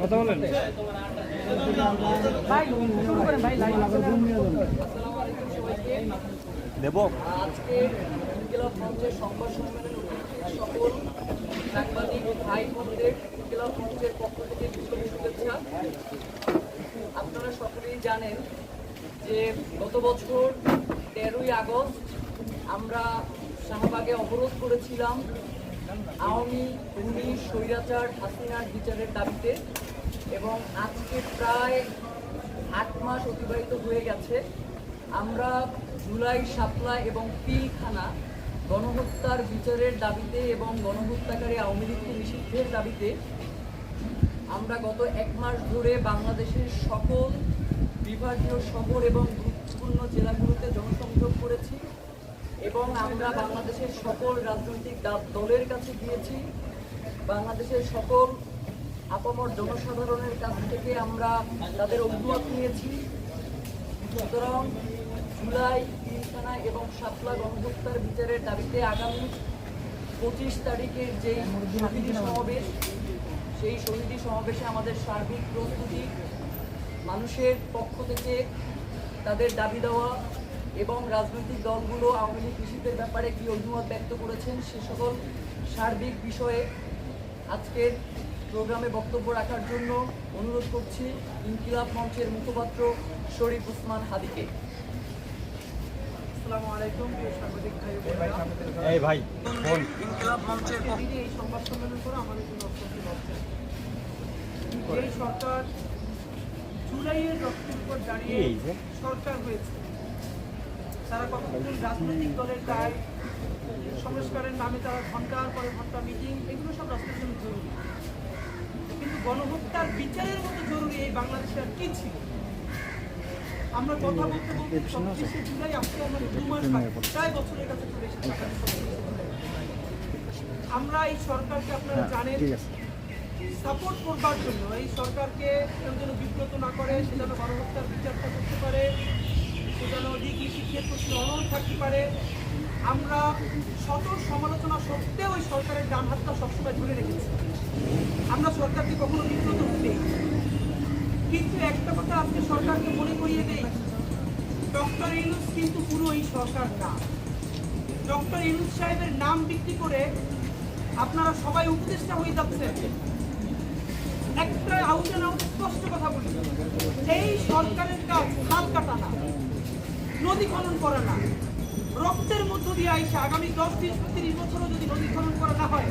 কথা বলেন ভাই শুরু করেন ভাই দেব আজকে ইনকিলাব মঞ্চের সংবাদ সম্মেলনে সকল সাংবাদিক ভাই বোনদের ইনকিলাব মঞ্চের পক্ষ থেকে শুভেচ্ছা আপনারা সকলেই জানেন যে গত বছর তেরোই আগস্ট আমরা শাহবাগে অবরোধ করেছিলাম আওয়ামী খুনি স্বৈরাচার, হাসিনার বিচারের দাবিতে এবং আজকে প্রায় আট মাস অতিবাহিত হয়ে গেছে। আমরা জুলাই শাপলা এবং পিলখানা গণহত্যার বিচারের দাবিতে এবং গণহত্যাকারী আওয়ামী লীগকে নিষিদ্ধের দাবিতে আমরা গত এক মাস ধরে বাংলাদেশের সকল বিভাগীয় শহর এবং গুরুত্বপূর্ণ জেলাগুলোতে জনসংযোগ করেছি এবং আমরা বাংলাদেশের সকল রাজনৈতিক দলের কাছে গিয়েছি। বাংলাদেশের সকল আপামর জনসাধারণের কাছ থেকে আমরা তাদের অভিমত নিয়েছি। সুতরাং জুলাই, তিনখানা এবং সাতলা গণহত্যার বিচারের দাবিতে আগামী পঁচিশ তারিখের যে শহীদী সমাবেশ, সেই শহীদী সমাবেশে আমাদের সার্বিক প্রস্তুতি মানুষের পক্ষ থেকে তাদের দাবি দেওয়া এবং রাজনৈতিক দলগুলো আওয়ামী লীগ নিষিদ্ধের ব্যাপারে কি অভিমত ব্যক্ত করেছেন সে সকল সার্বিক বিষয়ে আজকের প্রোগ্রামে বক্তব্য রাখার জন্য অনুরোধ করছি ইনকিলাব মঞ্চের মুখপাত্র শরীফ উসমান হাদিকে। আসসালামু আলাইকুম সাংবাদিক ভাই এই ভাই ইনকিলাব মঞ্চের এই সংবাদ সম্মেলন করে আমাদের জন্য অত্যন্ত লজ্জা সরকার জুলাইয়ের রক্তের উপর দাঁড়িয়ে সরকার হয়েছে। তারা কতক্ষণ রাজনৈতিক দলের দায় সংস্কারের নামে তারা ঘণ্টার পরে ঘণ্টা মিটিং এগুলো সব রাষ্ট্রের জন্য জরুরি। কিন্তু গণহত্যার বিচারের মতো জরুরি এই বাংলাদেশে আর কি ছিল? আমরা কথা বলতে বলতে চব্বিশে জুলাই আজকে আমাদের দু মাস প্রায় বছরের কাছে চলে এসেছে আগামী 27 জুলাই। আমরা এই সরকারকে আপনারা জানেন সাপোর্ট করবার জন্য এই সরকারকে কেউ যেন করে, সে যেন গণহত্যার বিচারটা করতে পারে, সে যেন ডিগ্রি শিক্ষিত প্রতি অনড় থাকতে পারে। আমরা শত সমালোচনা সত্ত্বেও ওই সরকারের ডান হাতটা সবসময় ধরে রেখেছি। আমরা সরকারকে কখনো বিব্রত হতে কিন্তু একটা কথা আজকে সরকারকে মনে করিয়ে দেই, ডক্টর ইউনুস কিন্তু পুরো এই সরকার না। ডক্টর ইউনুস সাহেবের নাম বিক্রি করে আপনারা সবাই উপদেষ্টা হয়ে যাচ্ছেন। একটা আউটে না স্পষ্ট কথা বলি। এই সরকারের কাজ খাল কাটা না, নদী খনন করা না, রক্তের মধ্য দিয়ে আইসা আগামী দশ তিরিশ তিরিশ বছরও যদি নদী খনন করা না হয়,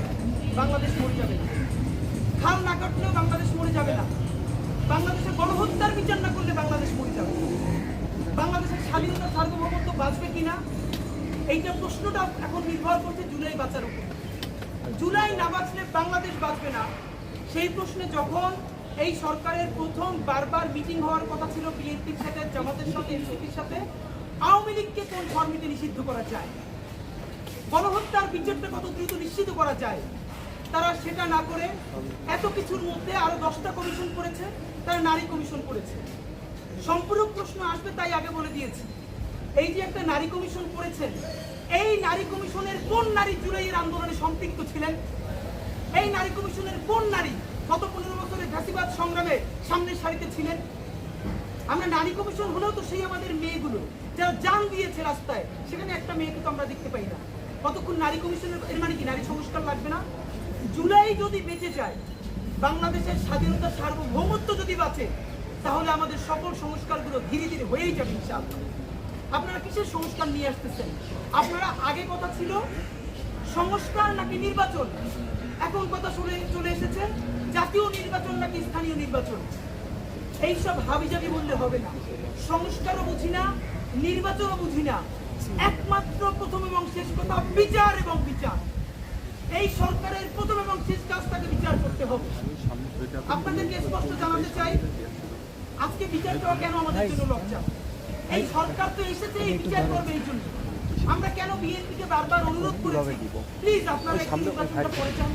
বাংলাদেশ মরে যাবে না। খাল না কাটলেও বাংলাদেশ মরে যাবে না। বাংলাদেশে গণহত্যার বিচার না করলে বাংলাদেশ মরে যাবে বাংলাদেশের স্বাধীনতা সার্বভৌমত্ব বাঁচবে কিনা এইটা প্রশ্নটা এখন নির্ভর করছে জুলাই বাঁচার উপর। জুলাই না বাঁচলে বাংলাদেশ বাঁচবে না সেই প্রশ্নে যখন এই সরকারের প্রথম বারবার মিটিং হওয়ার কথা ছিল বিএনপির সাথে জামাতের সাথে, এনসিপির সাথে, আওয়ামী লীগকে কোন ফর্মিতে নিষিদ্ধ করা যায়? গণহত্যার বিচারটা কত দ্রুত নিশ্চিত করা যায়? তারা সেটা না করে এত কিছুর মধ্যে আরও দশটা কমিশন করেছে, তারা নারী কমিশন করেছে। সম্পূরক প্রশ্ন আসবে তাই আগে বলে দিয়েছি। এই যে একটা নারী কমিশন করেছেন, এই নারী কমিশনের কোন নারী জুড়ে এর আন্দোলনে সম্পৃক্ত ছিলেন? এই নারী কমিশনের কোন নারী গত পনেরো বছরের ফ্যাসিবাদ সংগ্রামে সামনের সারিতে ছিলেন? আমরা নারী কমিশন হলেও তো সেই আমাদের মেয়েগুলো। যারা জান দিয়েছে রাস্তায়, সেখানে একটা মেয়েকে তো আমরা দেখতে পাই না। কতক্ষণ নারী কমিশনের, এর মানে কি নারী সংস্কার লাগবে না? জুলাই যদি বেঁচে যায়, বাংলাদেশের স্বাধীনতা সার্বভৌমত্ব যদি বাঁচে, তাহলে আমাদের সকল সংস্কারগুলো ধীরে ধীরে হয়েই যাবে ইনশাআল্লাহ। আপনারা কিসের সংস্কার নিয়ে আসতেছেন? আপনারা আগে কথা ছিল সংস্কার নাকি নির্বাচন? এখন কথা শুনে চলে এসেছে, জাতীয় নির্বাচন নাকি স্থানীয় নির্বাচন? এইসব হাবিজাবি বললে হবে না। সংস্কারও বুঝি না, নির্বাচনও বুঝি না। একমাত্র প্রথম এবং শেষ কথা বিচার এবং বিচার। এই সরকারের প্রথম এবং শেষ কাজটাকে বিচার করতে হবে। আপনাদেরকে স্পষ্ট জানাতে চাই, আজকে বিচার করা কেন আমাদের জন্য লজ্জা? এই সরকার তো এসেছে, এই বিচার করবে এই জন্য। আমরা কেন বিএনপিকে বারবার অনুরোধ করেছি? প্লিজ আপনারা একটু নির্বাচনটা করে যান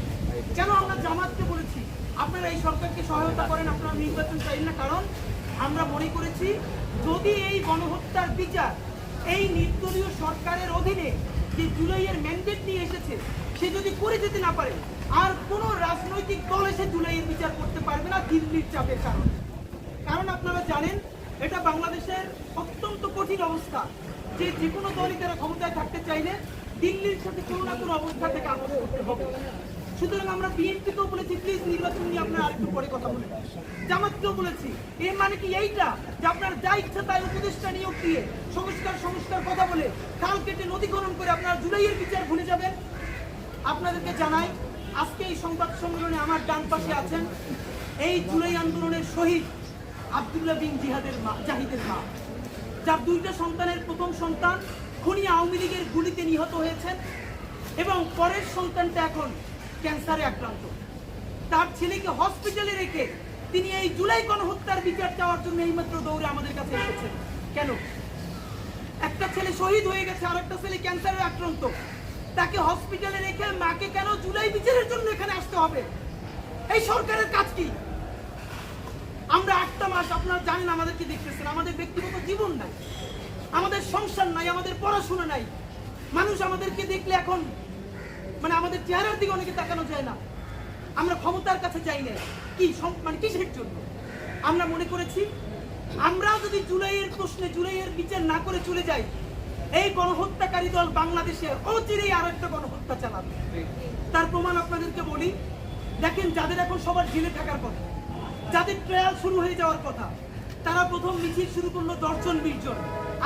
কেন আমরা জামাতকে বলেছি? আপনারা এই সরকারকে সহায়তা করেন আপনারা নির্বাচন চাইন না। কারণ আমরা মনে করেছি যদি এই গণহত্যার বিচার এই নির্দলীয় সরকারের অধীনে যে জুলাইয়ের ম্যান্ডেট নিয়ে এসেছে সে যদি করে যেতে না পারে আর কোনো রাজনৈতিক দল এসে জুলাইয়ের বিচার করতে পারবে না দিল্লির চাপের কারণে। কারণ আপনারা জানেন এটা বাংলাদেশের অত্যন্ত কঠিন অবস্থা। যে যে কোনো দলই তারা ক্ষমতায় থাকতে চাইলে দিল্লির সাথে কোনো না কোনো অবস্থা থেকে আপোষ করতে হবে। সুতরাং আমরা বিএনপিকেও বলেছি প্লিজ নির্বাচন নিয়ে আপনারা আরেকটু পরে কথা বলেন। জামাতকেও বলেছি, এর মানে কি এইটা যে আপনার যা ইচ্ছা তাই উপদেষ্টা নিয়োগ দিয়ে সংস্কার সংস্কার কথা বলে খাল কেটে নদীকরণ করে আপনারা জুলাইয়ের বিচার ভুলে যাবেন? আপনাদেরকে জানাই, আজকে এই সংবাদ সম্মেলনে আমার ডান পাশে আছেন এই জুলাই আন্দোলনের শহীদ আব্দুল্লাহ বিন জিহাদের মা, জাহিদের মা। যার দুইটা সন্তানের প্রথম সন্তান খুনি আওয়ামী লীগের গুলিতে নিহত হয়েছেন এবং পরের সন্তানটা এখন ক্যান্সারে আক্রান্ত। তার ছেলেকে হসপিটালে রেখে তিনি এই জুলাই গণহত্যার বিচার চাওয়ার জন্য এইমাত্র দৌড়ে আমাদের কাছে এসেছেন। কেন? একটা ছেলে শহীদ হয়ে গেছে আর একটা ছেলে ক্যান্সারে আক্রান্ত। তাকে হসপিটালে রেখে মাকে কেন জুলাই বিচারের জন্য এখানে আসতে হবে? এই সরকারের কাজ কি? আমরা আটটা মাস আপনারা জানেন আমাদেরকে দেখতেছেন। আমাদের ব্যক্তিগত জীবন নাই। আমাদের সংসার নাই, আমাদের পড়াশোনা নাই। মানুষ আমাদেরকে দেখলে এখন মানে আমাদের চেহারার দিকে অনেকে তাকানো যায় না। আমরা ক্ষমতার কাছে যাই না কি মানে কিসের জন্য? আমরা মনে করেছি, আমরা যদি জুলাইয়ের প্রশ্নে জুলাইয়ের বিচার না করে চলে যাই, এই গণহত্যাকারী দল বাংলাদেশে অচিরেই আর একটা গণহত্যা চালাবে। তার প্রমাণ আপনাদেরকে বলি, দেখেন যাদের এখন সবার জেলে থাকার কথা। যাদের ট্রায়াল শুরু হয়ে যাওয়ার কথা, তারা প্রথম মিছিল শুরু করল দশজন বিশ জন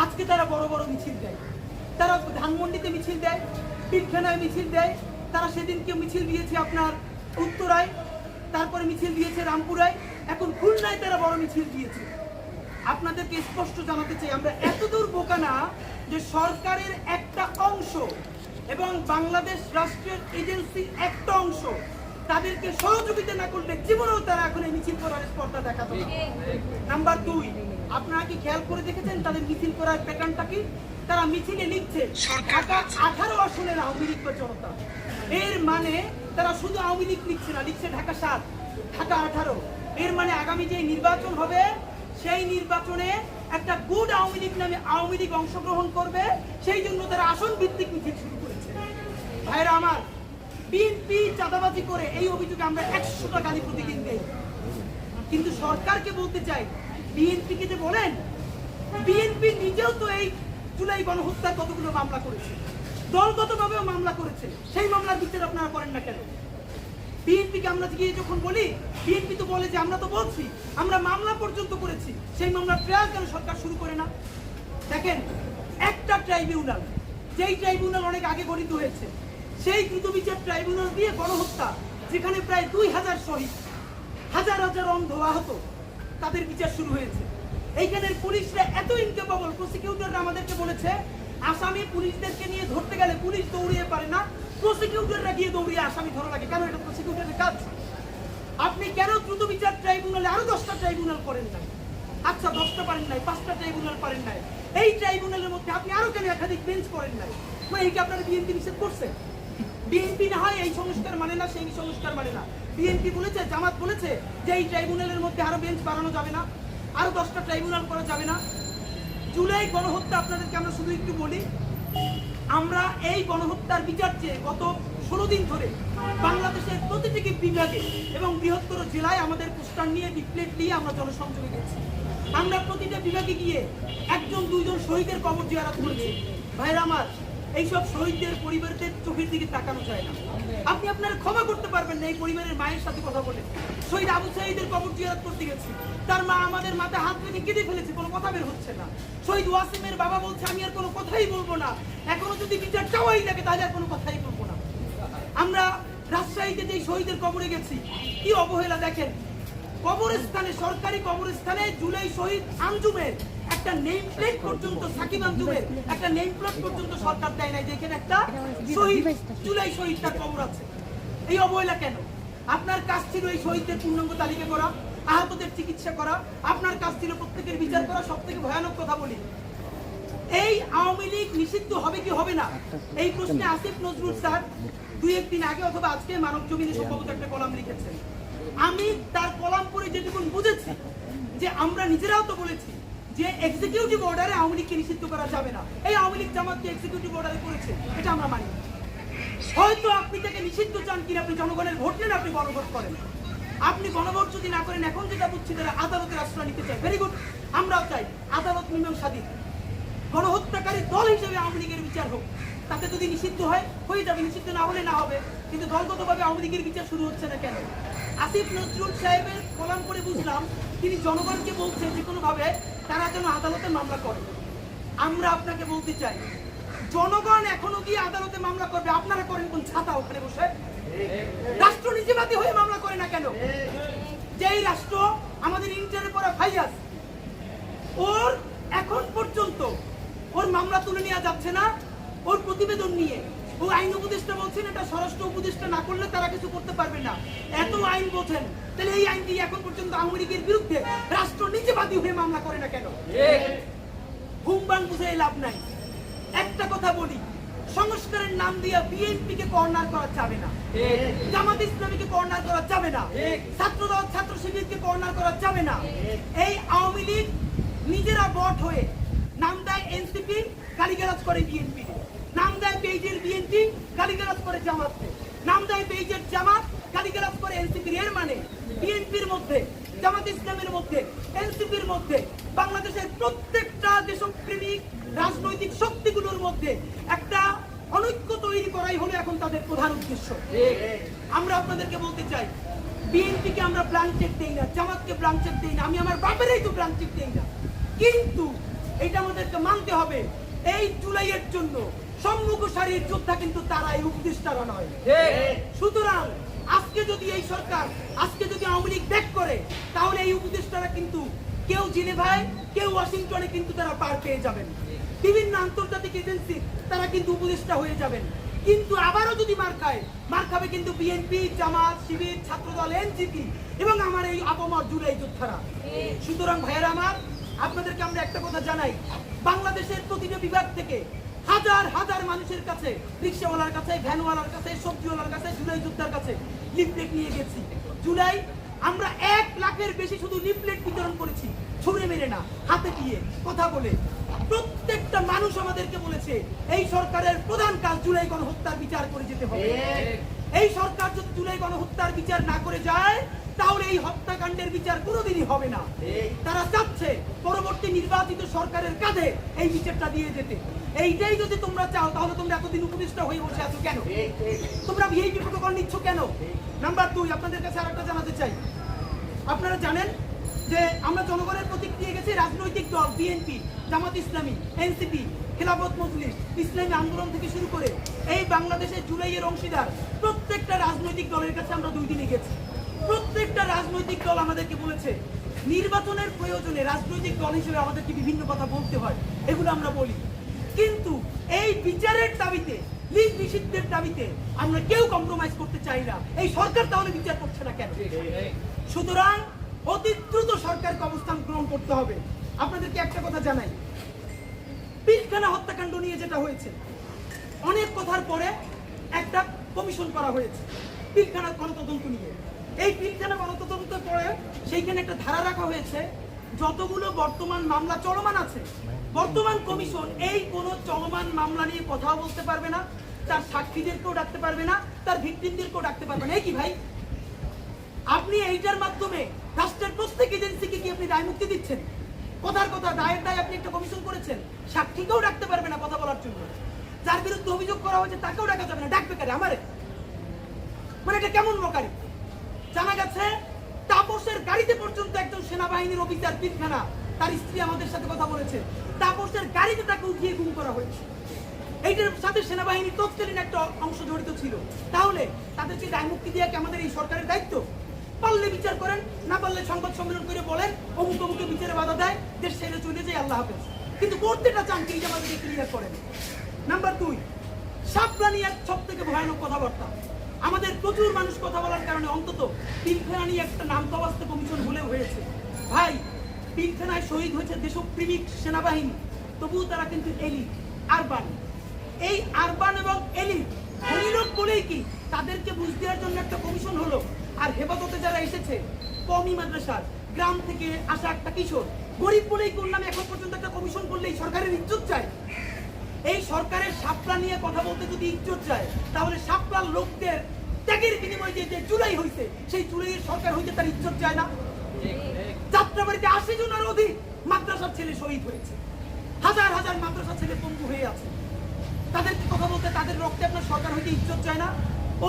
আজকে তারা বড় বড় মিছিল দেয়। তারা ধানমন্ডিতে মিছিল দেয় পিলখানায় মিছিল দেয়। তারা সেদিনকে মিছিল দিয়েছে আপনার উত্তরায়, তারপরে মিছিল দিয়েছে রামপুরায়, এখন খুলনায় তারা বড় মিছিল দিয়েছে। আপনাদেরকে স্পষ্ট জানাতে চাই, আমরা এতদূর বোকা না যে সরকারের একটা অংশ এবং বাংলাদেশ রাষ্ট্রের এজেন্সির একটা অংশ তাদেরকে সহযোগিতা না করলে জীবনেও তারা এখন এই মিছিল করার স্পর্ধা দেখাতো না। নাম্বার দুই আপনারা কি খেয়াল করে দেখেছেন তাদের মিছিল করার প্যাটার্নটা কি? তারা মিছিলে লিখছে ঢাকা আঠারো আসনের আওয়ামী লীগ জনতা এর মানে তারা শুধু আওয়ামী লীগ লিখছে না লিখছে ঢাকা সাত ঢাকা আঠারো। এর মানে আগামী যে নির্বাচন হবে সেই নির্বাচনে একটা গুড আওয়ামী লীগ নামে আওয়ামী লীগ অংশগ্রহণ করবে সেই জন্য তারা আসন ভিত্তিক মিছিল শুরু করেছে। ভাইরা আমার বিএনপি চাঁদাবাজি করে এই অভিযোগে আমরা একশো টাকা প্রতিদিন দেই কিন্তু সরকারকে বলতে চাই বিএনপি কে যে বলেন, বিএনপি নিজেও তো এই জুলাই গণহত্যার কতগুলো মামলা করেছে, দলগতভাবেও মামলা করেছে, সেই মামলার বিচার আপনারা করেন না কেন? বিএনপিকে আমরা গিয়ে যখন বলি, বিএনপি তো বলে যে আমরা তো বলছি, আমরা মামলা পর্যন্ত করেছি, সেই মামলার ট্রায়াল কেন সরকার শুরু করে না? দেখেন, একটা ট্রাইব্যুনাল যেই ট্রাইব্যুনাল অনেক আগে গঠিত হয়েছে সেই দ্রুত বিচার ট্রাইব্যুনাল দিয়ে গণহত্যা, যেখানে প্রায় দুই হাজার শহীদ, হাজার হাজার অন্ধ আহত তাদের বিচার শুরু হয়েছে। এইখানের পুলিশরা এত ইনকেপাবল প্রসিকিউটররা আমাদেরকে বলেছে, আসামি পুলিশদেরকে নিয়ে ধরতে গেলে পুলিশ দৌড়িয়ে পারে না প্রসিকিউটররা গিয়ে দৌড়িয়ে আসামি ধরা লাগে। কেন এটা প্রসিকিউটরের কাজ? আপনি কেন দ্রুত বিচার ট্রাইব্যুনালে আরও দশটা ট্রাইব্যুনাল করেন নাই? আচ্ছা দশটা পারেন নাই, পাঁচটা ট্রাইব্যুনাল পারেন নাই। এই ট্রাইব্যুনালের মধ্যে আপনি আরও কেন একাধিক বেঞ্চ করেন নাই? এই কি আপনারা বিএনপি নিষেধ করছে বিএনপি না হয় এই সংস্কার মানে না, সেই সংস্কার মানে না। বিএনপি বলেছে, জামাত বলেছে যে এই ট্রাইব্যুনালের মধ্যে আরও বেঞ্চ বাড়ানো যাবে না, আরও দশটা ট্রাইব্যুনাল করা যাবে না। জুলাই গণহত্যা আপনাদেরকে আমরা শুধু একটু বলি, আমরা এই গণহত্যার বিচার চেয়ে গত ষোলো দিন ধরে বাংলাদেশের প্রতিটি বিভাগে এবং বৃহত্তর জেলায় আমাদের পোস্টার নিয়ে ডিপ্লেট নিয়ে আমরা জনসংযোগে গেছি। আমরা প্রতিটা বিভাগে গিয়ে একজন, দুইজন শহীদের কবর জিয়ারাত করেছি। ভাইরা আমার এইসব শহীদদের পরিবারদের চোখের দিকে তাকানো যায় না। আপনি আপনার ক্ষমা করতে পারবেন না এই পরিবারের মায়ের সাথে কথা বলে। শহীদ আবু সাইদের কবর জিয়ারত করতে গেছি। তার মা আমাদের মাথায় হাত রেখে কেঁদে ফেলেছে, কোনো কথা বের হচ্ছে না। শহীদ ওয়াসিমের বাবা বলছে, আমি আর কোনো কথাই বলব না। এখনও যদি বিচার চাওয়াই লাগে, তাহলে আর কোনো কথাই বলব না। আমরা রাজশাহীতে যে শহীদের কবরে গেছি, কি অবহেলা দেখেন? কবরস্থানে, সরকারি কবরস্থানে জুলাই শহীদ আঞ্জুমের একটা নেম প্লেট পর্যন্ত সাকিব একটা নেম প্লেট পর্যন্ত সরকার দেয় নাই একটা শহীদ, জুলাই শহীদ তার কবর আছে। এই অবহেলা কেন? আপনার কাজ ছিল এই শহীদদের পূর্ণাঙ্গ তালিকা করা, আহতদের চিকিৎসা করা, আপনার কাজ ছিল প্রত্যেকের বিচার করা সব থেকে ভয়ানক কথা বলি। এই আওয়ামী লীগ নিষিদ্ধ হবে কি হবে না? এই প্রশ্নে আসিফ নজরুল স্যার দুই একদিন আগে অথবা আজকে মানব জমিনে সম্ভবত একটা কলাম লিখেছেন। আমি তার কলাম পড়ে যেটুকুন বুঝেছি, যে আমরা নিজেরাও তো বলেছি যে এক্সিকিউটিভ অর্ডারে আওয়ামী লীগকে নিষিদ্ধ করা যাবে না। এই আওয়ামী লীগ জামাতকে এক্সিকিউটিভ অর্ডারে করেছে, এটা আমরা মানি। হয়তো আপনি তাকে নিষিদ্ধ চান কিনা, আপনি জনগণের ভোট নেন, আপনি গণভোট করেন। আপনি গণভোট যদি না করেন, এখন যেটা বুঝছি তারা আদালতের আশ্রয় নিতে চায়। ভেরি গুড আমরাও চাই আদালত মীমাংসা দিন গণহত্যাকারী দল হিসেবে আওয়ামী লীগের বিচার হোক। তাতে যদি নিষিদ্ধ হয়, হয়ে যাবে। নিষিদ্ধ না হলে না হবে। কিন্তু দলগতভাবে আওয়ামী লীগের বিচার শুরু হচ্ছে না কেন? আসিফ নজরুল সাহেবের কলাম করে বুঝলাম তিনি জনগণকে বলছেন যে কোনোভাবে তারা যেন আদালতে মামলা করে। আমরা আপনাকে বলতে চাই, জনগণ এখনও গিয়ে আদালতে মামলা করবে, আপনারা করেন কোন ছাতা ওখানে বসে? রাষ্ট্র নিজেবাদী হয়ে মামলা করে না কেন? যেই রাষ্ট্র আমাদের ইন্টারে পড়া ফাইয়াস ওর এখন পর্যন্ত ওর মামলা তুলে নেওয়া যাচ্ছে না, ওর প্রতিবেদন নিয়ে। আইন উপদেষ্টা বলছেন এটা স্বরাষ্ট্র উপদেষ্টা না করলে তারা কিছু করতে পারবে না। এত আইন বোঝেন তাহলে এই আইন দিয়ে এখন পর্যন্ত আওয়ামী লীগের বিরুদ্ধে রাষ্ট্র নিজেবাদী হয়ে মামলা করে না কেন? হুমবান বুঝে লাভ নাই। একটা কথা বলি সংস্কারের নাম দিয়ে বিএনপি কে কর্নার করা যাবে না। জামাত ইসলামীকে কর্নার করা যাবে না। ছাত্র দল ছাত্র শিবিরকে কর্নার করা যাবে না। এই আওয়ামী লীগ নিজেরা বট হয়ে নাম দেয় এনসিপি গালিগালাজ করে বিএনপি। নাম দেয় পেজের বিএনপি। করে জামাতকে নাম দেয় পেজের জামাত, গালিগালাজ করে এনসিপির এর মানে। বিএনপির মধ্যে, জামাত ইসলামের মধ্যে, এনসিপির মধ্যে, বাংলাদেশের প্রত্যেকটা দেশপ্রেমিক রাজনৈতিক শক্তিগুলোর মধ্যে একটা অনৈক্য তৈরি করাই হলো এখন তাদের প্রধান উদ্দেশ্য। আমরা আপনাদেরকে বলতে চাই, বিএনপিকে আমরা ব্লাঙ্ক চেক দেই না, জামাতকে ব্লাঙ্ক চেক দেই না, আমি আমার বাপেরই তো ব্লাঙ্ক চেক দেই না। কিন্তু এটা আমাদেরকে মানতে হবে, এই জুলাইয়ের জন্য সম্মুখ সারির যোদ্ধা কিন্তু তারা এই উপদেষ্টারা নয় সুতরাং আজকে যদি এই সরকার আজকে যদি আওয়ামী লীগ ব্যাক করে তাহলে এই উপদেষ্টারা কিন্তু কেউ জেনেভায় কেউ ওয়াশিংটনে কিন্তু তারা পার পেয়ে যাবেন। বিভিন্ন আন্তর্জাতিক এজেন্সি তারা কিন্তু উপদেষ্টা হয়ে যাবেন। কিন্তু আবারও যদি মার খায় মার খাবে কিন্তু বিএনপি জামাত শিবির ছাত্রদল এনজিপি এবং আমার এই আপমর জুলাই যোদ্ধারা। সুতরাং ভাইয়েরা আমার আপনাদেরকে আমরা একটা কথা জানাই। বাংলাদেশের প্রতিটা বিভাগ থেকে হাজার হাজার মানুষের কাছে রিক্সাওয়ালার কাছে ভ্যানওয়ালার কাছে সবজিওয়ালার কাছে জুলাই যোদ্ধার কাছে লিফলেট নিয়ে গেছি। জুলাই আমরা এক লাখের বেশি শুধু লিফলেট বিতরণ করেছি। ছুঁড়ে মেরে না হাতে দিয়ে কথা বলে। প্রত্যেকটা মানুষ আমাদেরকে বলেছে এই সরকারের প্রধান কাজ জুলাই গণহত্যার বিচার করে যেতে হবে। এই সরকার যদি জুলাই গণহত্যার বিচার না করে যায় তাহলে এই হত্যাকাণ্ডের বিচার কোনোদিনই হবে না। তারা চাচ্ছে পরবর্তী নির্বাচিত সরকারের কাঁধে এই বিচারটা দিয়ে যেতে। এইটাই যদি তোমরা চাও, তাহলে তোমরা এতদিন উপদেষ্টা হয়ে বসে আছো কেন? তোমরা ভিআইপি প্রোটোকল নিচ্ছ কেন? নাম্বার দুই আপনাদের কাছে আরেকটা জানাতে চাই। আপনারা জানেন যে আমরা জনগণের প্রতীক দিয়ে গেছি রাজনৈতিক দল বিএনপি জামাত ইসলামী এনসিপি খেলাফত মজলিস, ইসলামী আন্দোলন থেকে শুরু করে এই বাংলাদেশের জুলাইয়ের অংশীদার প্রত্যেকটা রাজনৈতিক দলের কাছে আমরা দুই দিনে গেছি। প্রত্যেকটা রাজনৈতিক দল আমাদেরকে বলেছে, নির্বাচনের প্রয়োজনে রাজনৈতিক দল হিসেবে আমাদেরকে বিভিন্ন কথা বলতে হয়। এগুলো আমরা বলি। কিন্তু এই বিচারের দাবিতে, লীগ নিষিদ্ধের দাবিতে আমরা কেউ কম্প্রোমাইজ করতে চাই না। এই সরকার তাহলে বিচার করছে না কেন? সুতরাং অতি দ্রুত সরকারকে অবস্থান গ্রহণ করতে হবে। আপনাদেরকে একটা কথা জানাই। পিলখানা হত্যাকাণ্ড নিয়ে যেটা হয়েছে, অনেক কথার পরে একটা কমিশন করা হয়েছে পিলখানা গণতদন্ত নিয়ে। এই পিলখানা গণতদন্ত পরে সেইখানে একটা ধারা রাখা হয়েছে, যতগুলো বর্তমান মামলা চলমান আছে বর্তমান কমিশন এই কোন চলমান মামলা নিয়ে কথাও বলতে পারবে না, তার সাক্ষীদেরকেও ডাকতে পারবে না, তার ভিক্টিমদেরকেও ডাকতে পারবে না। এই কি ভাই? আপনি এইটার মাধ্যমে রাষ্ট্রের প্রত্যেক এজেন্সিকে কি আপনি দায় মুক্তি দিচ্ছেন? কথার কথা, দায়ের দায় আপনি একটা কমিশন করেছেন, সাক্ষীকেও ডাকতে পারবে না কথা বলার জন্য। যার বিরুদ্ধে অভিযোগ করা হয়েছে, তাকেও ডাকা যাবে না। ডাকবে কারে? আমারে? মানে এটা কেমন মকারি জানা গেছে, তাপসের গাড়িতে পর্যন্ত একজন সেনাবাহিনীর অফিসার পিলখানা তার স্ত্রী আমাদের সাথে কথা বলেছে। তাপসের গাড়িতে তাকে উঠিয়ে গুম করা হয়েছে। এইটার সাথে সেনাবাহিনীর তৎকালীন একটা অংশ জড়িত ছিল। তাহলে তাদেরকে দায় মুক্তি দেওয়া কি আমাদের এই সরকারের দায়িত্ব? পারলে বিচার করেন, না পারলে সংবাদ সম্মেলন করে বলেন, অমুক অমুকে বিচারে বাধা দেয়, দেশ ছেড়ে চলে যায়, আল্লাহ হাফেজ। কিন্তু করতেটা চান কি আমাদেরকে ক্লিয়ার করেন। নাম্বার দুই, সাবধানী এক সব থেকে ভয়ানক কথাবার্তা। আমাদের প্রচুর মানুষ কথা বলার কারণে অন্তত পিলখানা নিয়ে একটা নাম কবাস্তে কমিশন হলেও হয়েছে। ভাই পিলখানায় শহীদ হয়েছে দেশপ্রেমিক সেনাবাহিনী, তবুও তারা কিন্তু এলিট, আরবান। এই আরবান এবং এলিট হরিলোক বলেই কি? তাদেরকে বুঝ দেওয়ার জন্য একটা কমিশন হলো। আর হেফাজতে যারা এসেছে কমি মাদ্রাসার, গ্রাম থেকে আসা একটা কিশোর, গরিব বলেই করলাম এখন পর্যন্ত একটা কমিশন করলেই সরকারের ইজ্জত চায়? এই সরকারের সাপলা নিয়ে কথা বলতে যদি ইজ্জত চায়, তাহলে সাপলার লোকদের ত্যাগের বিনিময়ে যে জুলাই হইছে, সেই জুলাইয়ের সরকার হইতে তার ইজ্জত চায় না? যাত্রাবাড়িতে আশি জনের অধিক মাদ্রাসার ছেলে শহীদ হয়েছে। হাজার হাজার মাদ্রাসার ছেলে বন্ধু হয়ে আছে। তাদেরকে কথা বলতে তাদের রক্তে আপনার সরকার হইতে ইজ্জত চায় না?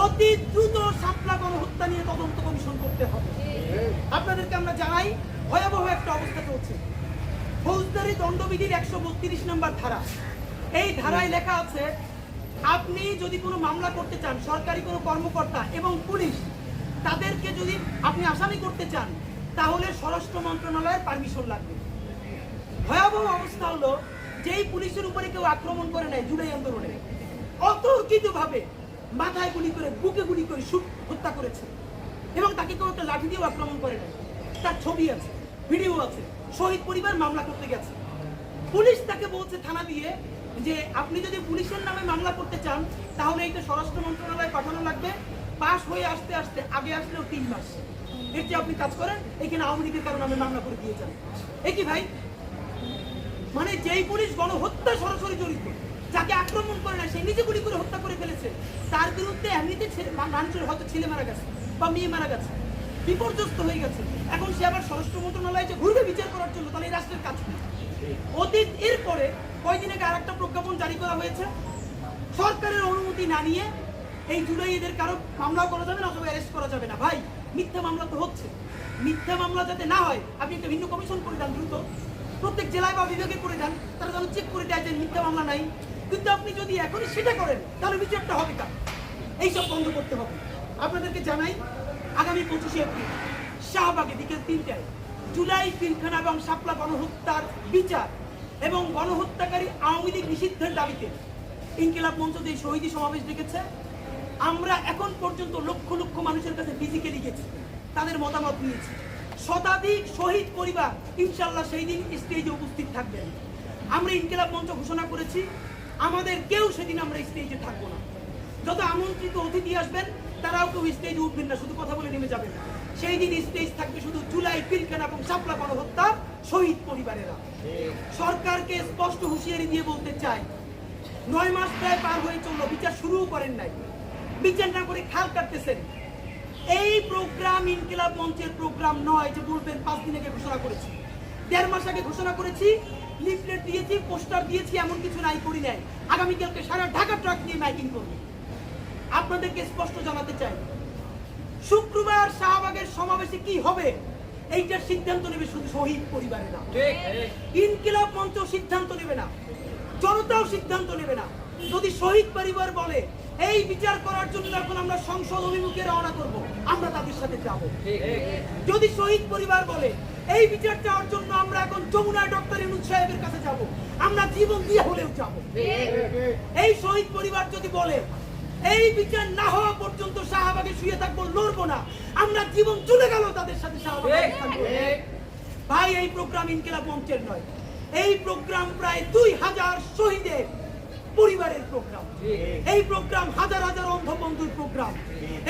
অতি দ্রুত সাপলা গণহত্যা নিয়ে তদন্ত কমিশন করতে হবে। আপনাদেরকে আমরা জানাই, ভয়াবহ একটা অবস্থা চলছে। ফৌজদারি দণ্ডবিধির একশো বত্রিশ নম্বর ধারা। এই ধারায় লেখা আছে, আপনি যদি কোনো মামলা করতে চান, সরকারি কোনো কর্মকর্তা এবং পুলিশ, তাদেরকে যদি আপনি আসামি করতে চান তাহলে স্বরাষ্ট্র মন্ত্রণালয়ের পারমিশন লাগবে। ভয়াবহ অবস্থা হলো, যেই পুলিশের উপরে কেউ আক্রমণ করে নেয় জুলাই আন্দোলনে অতর্কিত ভাবে মাথায় গুলি করে, বুকে গুলি করে সুখ হত্যা করেছে। এবং তাকে কেউ একটা লাঠি দিয়েও আক্রমণ করে নেয় তার ছবি আছে, ভিডিও আছে, শহীদ পরিবার মামলা করতে গেছে। পুলিশ তাকে বলছে থানা দিয়ে যে, আপনি যদি পুলিশের নামে মামলা করতে চান, তাহলে এইটা স্বরাষ্ট্র মন্ত্রণালয়ে পাঠানো লাগবে। পাশ হয়ে আসতে আসতে, আগে আসলেও তিন মাস। এর চেয়ে আপনি কাজ করেন, এখানে আওয়ামী লীগের কারণে আমি মামলা করে দিয়ে যান এ কি ভাই? মানে যেই পুলিশ গণহত্যা সরাসরি জড়িত, যাকে আক্রমণ করে না, সে নিজে গুলি করে হত্যা করে ফেলেছে, তার বিরুদ্ধে এমনিতে মানুষের হয়তো ছেলে মারা গেছে বা মেয়ে মারা গেছে, বিপর্যস্ত হয়ে গেছে। এখন সে আবার স্বরাষ্ট্র মন্ত্রণালয়ে যে ঘুরবে বিচার করার জন্য, তাহলে এই রাষ্ট্রের কাজ অতীত, এরপরে কয়েকদিন আগে আর একটা প্রজ্ঞাপন জারি করা হয়েছে। সরকারের অনুমতি না নিয়ে এই জুলাই এদের কারও মামলা করা যাবে না, অথবা অ্যারেস্ট করা যাবে না। ভাই মিথ্যা মামলা তো হচ্ছে। মিথ্যা মামলা যাতে না হয়, আপনি একটা ভিন্ন কমিশন করে দেন দ্রুত। প্রত্যেক জেলায় বা বিভাগে করে দেন, তারা যেন চেক করে দেয় যে মিথ্যা মামলা নাই। কিন্তু আপনি যদি এখনই সেটা করেন, তাহলে বিচারটা হবে কার? এইসব বন্ধ করতে হবে। আপনাদেরকে জানাই, আগামী পঁচিশে এপ্রিল, শাহবাগে বিকেল তিনটায় জুলাই পিলখানা এবং শাপলা গণহত্যার বিচার এবং গণহত্যাকারী আওয়ামী লীগ নিষিদ্ধের দাবিতে ইনকিলাব মঞ্চ যে শহীদী সমাবেশ ডেকেছে। আমরা এখন পর্যন্ত লক্ষ লক্ষ মানুষের কাছে ফিজিক্যালি গেছি তাদের মতামত নিয়েছি। শতাধিক শহীদ পরিবার ইনশাল্লাহ সেই দিন স্টেজে উপস্থিত থাকবেন আমরা ইনকিলাব মঞ্চ ঘোষণা করেছি, আমাদের কেউ সেদিন আমরা স্টেজে থাকব না। যত আমন্ত্রিত অতিথি আসবেন, তারাও কেউ স্টেজে উঠবেন না, শুধু কথা বলে নেমে যাবেন। সেই দিন স্টেজ থাকবে শুধু জুলাই পিলখানা এবং সাপলা গণহত্যা শহীদ পরিবারেরা। সরকারকে স্পষ্ট হুঁশিয়ারি দিয়ে বলতে চাই, নয় মাস প্রায় পার হয়ে চলল, বিচার শুরুও করেন নাই। বিচার না করে খাল কাটতেছেন। এই প্রোগ্রাম ইনকিলাব মঞ্চের প্রোগ্রাম নয় যে বলবেন পাঁচ দিন আগে ঘোষণা করেছি। দেড় মাস আগে ঘোষণা করেছি লিফলেট দিয়েছি পোস্টার দিয়েছি এমন কিছু নাই করি নাই। আগামীকালকে সারা ঢাকা ট্রাক দিয়ে মাইকিং করব। আপনাদেরকে স্পষ্ট জানাতে চাই শুক্রবার শাহবাগের সমাবেশে কি হবে? এইটার সিদ্ধান্ত নেবে শুধু শহীদ পরিবারেরা ইনকিলাব মঞ্চ সিদ্ধান্ত নেবে না। জনতাও সিদ্ধান্ত নেবে না। যদি শহীদ পরিবার বলে এই বিচার করার জন্য এখন আমরা সংসদ অভিমুখে রওনা করব আমরা তাদের সাথে যাব। যদি শহীদ পরিবার বলে এই বিচার চাওয়ার জন্য আমরা এখন যমুনায় ডক্টর ইনুজ সাহেবের কাছে যাব আমরা জীবন দিয়ে হলেও যাব। এই শহীদ পরিবার যদি বলে এই বিচার না হওয়া পর্যন্ত শাহবাগে শুয়ে থাকব লড়বো না আমরা জীবন চলে গেল তাদের সাথে শাহবাগে থাকব। ভাই এই প্রোগ্রাম ইনকিলাব মঞ্চের নয়। এই প্রোগ্রাম প্রায় দুই হাজার শহীদের পরিবারের প্রোগ্রাম। এই প্রোগ্রাম হাজার হাজার অন্ধ বন্ধুর প্রোগ্রাম।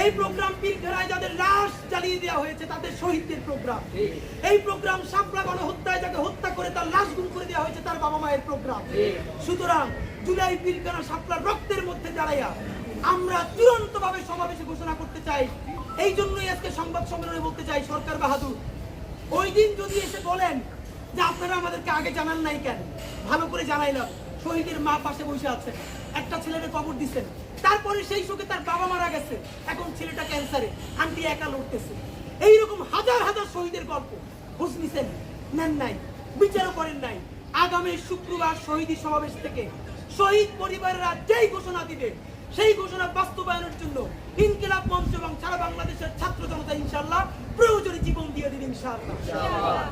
এই প্রোগ্রাম পিলখানায় যাদের লাশ চালিয়ে দেওয়া হয়েছে, তাদের শহীদদের প্রোগ্রাম। এই প্রোগ্রাম সাপলা গণহত্যায় যাকে হত্যা করে তার লাশ গুম করে দেওয়া হয়েছে, তার বাবা মায়ের প্রোগ্রাম। সুতরাং জুলাই পিলখানা সাপলার রক্তের মধ্যে দাঁড়াইয়া আমরা চূড়ান্ত ভাবে সমাবেশে ঘোষণা করতে চাই। এই জন্যই আজকে সংবাদ সম্মেলনে বলতে চাই, সরকার বাহাদুর, ওই দিন যদি এসে বলেন যে আপনারা আমাদেরকে আগে জানান নাই কেন? ভালো করে জানাইলাম। শহীদের মা পাশে বসে আছে। একটা ছেলেকে কবর দিচ্ছেন তারপরে সেই শোকে তার বাবা মারা গেছে। এখন ছেলেটা ক্যান্সারে আন্টি একা লড়তেছে। এইরকম হাজার হাজার শহীদের গল্প। খোঁজ নিছেন? নেন নাই। বিচারও করেন নাই। আগামী শুক্রবার শহীদী সমাবেশ থেকে শহীদ পরিবারেরা যেই ঘোষণা দিবে সেই ঘোষণা বাস্তবায়নের জন্য ইনকিলাব মঞ্চ এবং সারা বাংলাদেশের ছাত্র জনতা ইনশাল্লাহ প্রয়োজনে জীবন দিয়ে দিন ইনশাল্লাহ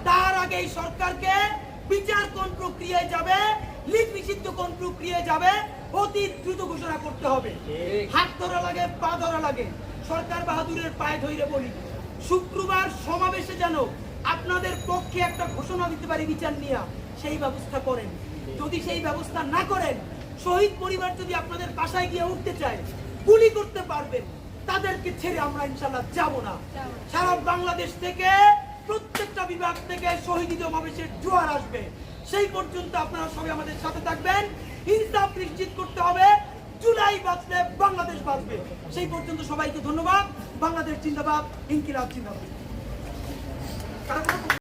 তার আগে এই সরকারকে বিচার কোন প্রক্রিয়ায় যাবে? লিগ নিষিদ্ধ কোন প্রক্রিয়ায় যাবে? অতি দ্রুত ঘোষণা করতে হবে। হাত ধরা লাগে পা ধরা লাগে। সরকার বাহাদুরের পায়ে ধরে বলি। শুক্রবার সমাবেশে যেন আপনাদের পক্ষে একটা ঘোষণা দিতে পারি বিচার নিয়ে সেই ব্যবস্থা করেন। যদি সেই ব্যবস্থা না করেন শহীদ পরিবার যদি আপনাদের বাসায় গিয়ে উঠতে চায় গুলি করতে পারবেন। তাদেরকে ছেড়ে আমরা ইনশাল্লাহ যাব না। সারা বাংলাদেশ থেকে প্রত্যেকটা বিভাগ থেকে শহীদ সমাবেশের জোয়ার আসবে। সেই পর্যন্ত আপনারা সবাই আমাদের সাথে থাকবেন। ইনসাফ নিশ্চিত করতে হবে, জুলাই বাঁচলে বাংলাদেশ বাঁচবে। সেই পর্যন্ত সবাইকে ধন্যবাদ। বাংলাদেশ জিন্দাবাদ, ইনকিলাব কারণ